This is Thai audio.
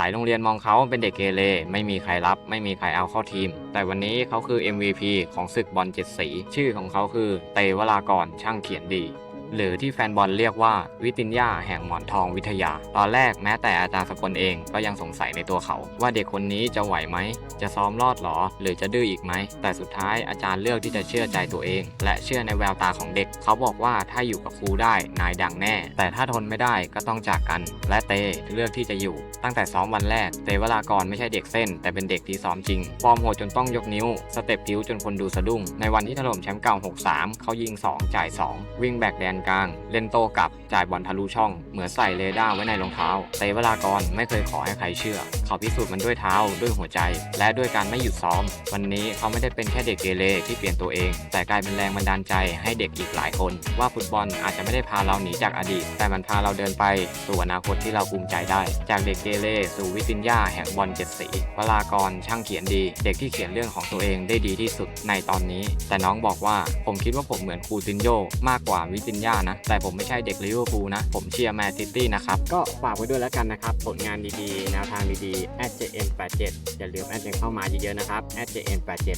หลายโรงเรียนมองเขาเป็นเด็กเกเรไม่มีใครรับ ไม่มีใครเอาเข้าทีม แต่วันนี้เขาคือ MVP ของศึกบอลเจ็ดสี ชื่อของเขาคือเตวรากรช่างเขียนดี หรือที่แฟนบอลเรียกว่าวิตินยาแห่งหมอนทองวิทยา ตอนแรกแม้แต่อาจารย์สกลเองก็ยังสงสัยในตัวเขา ว่าเด็กคนนี้จะไหวไหม จะซ้อมรอดหรอ หรือจะดื้ออีกไหม แต่สุดท้ายอาจารย์เลือกที่จะเชื่อใจตัวเอง และเชื่อในแววตาของเด็ก เขาบอกว่าถ้าอยู่กับครูได้นายดังแน่ แต่ถ้าทนไม่ได้ก็ต้องจากกัน และเตเลือกที่จะอยู่ ตั้งแต่ซ้อมวันแรก เตวรากรไม่ใช่เด็กเส้น แต่เป็นเด็กที่ซ้อมจริงฟอร์มโหดจนต้องยกนิ้ว สเต็ปผิวจนคนดูสะดุ้งในวันที่ถล่มแชมป์เก่า 6-3 เขายิง 2 จ่าย 2 วิ่งแบกแดนกลาง เล่นโต้กลับ จ่ายบอลทะลุช่อง เหมือนใส่เรดาร์ไว้ในรองเท้าเตวรากรไม่เคยขอให้ใครเชื่อ เขาพิสูจน์มันด้วยเท้าด้วยหัวใจ และด้วยการไม่หยุดซ้อม วันนี้เขาไม่ได้เป็นแค่เด็กเกเรที่เปลี่ยนตัวเอง แต่กลายเป็นแรงบันดาลใจให้เด็กอีกหลายคน ว่าฟุตบอลอาจจะไม่ได้พาเราหนีจากอดีต แต่มันพาเราเดินไปสู่อนาคตที่เราภูมิใจได้ จากเด็กเกเรสู่วิตินยาแห่งบอลเจ็ดสีวรากรช่างเขียนดี เด็กที่เขียนเรื่องของตัวเองได้ดีที่สุดในตอนนี้ แต่น้องบอกว่าผมคิดว่าผมเหมือนคูตินโยมากกว่าวิตินยานะ แต่ผมไม่ใช่เด็กลิเวอร์พูลนะ ผมเชียร์แมนซิตี้นะครับ ก็ฝากไว้ด้วยแล้วกันนะครับ ผลงานดีๆ แนวทางดีๆ @jn87 อย่าลืมแอดกันเข้ามาเยอะๆนะครับ @jn87